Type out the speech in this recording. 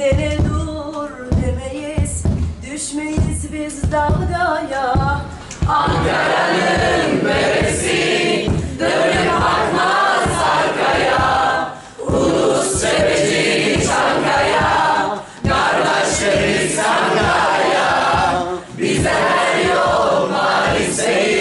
gidene dur demeyiz. Düşmeyiz biz dalgaya. Ankara'nın beresi Dönüp bakmaz arkaya. Ulus seveci Çankaya Kardeşleri Sankaya Bize her yol maalesef.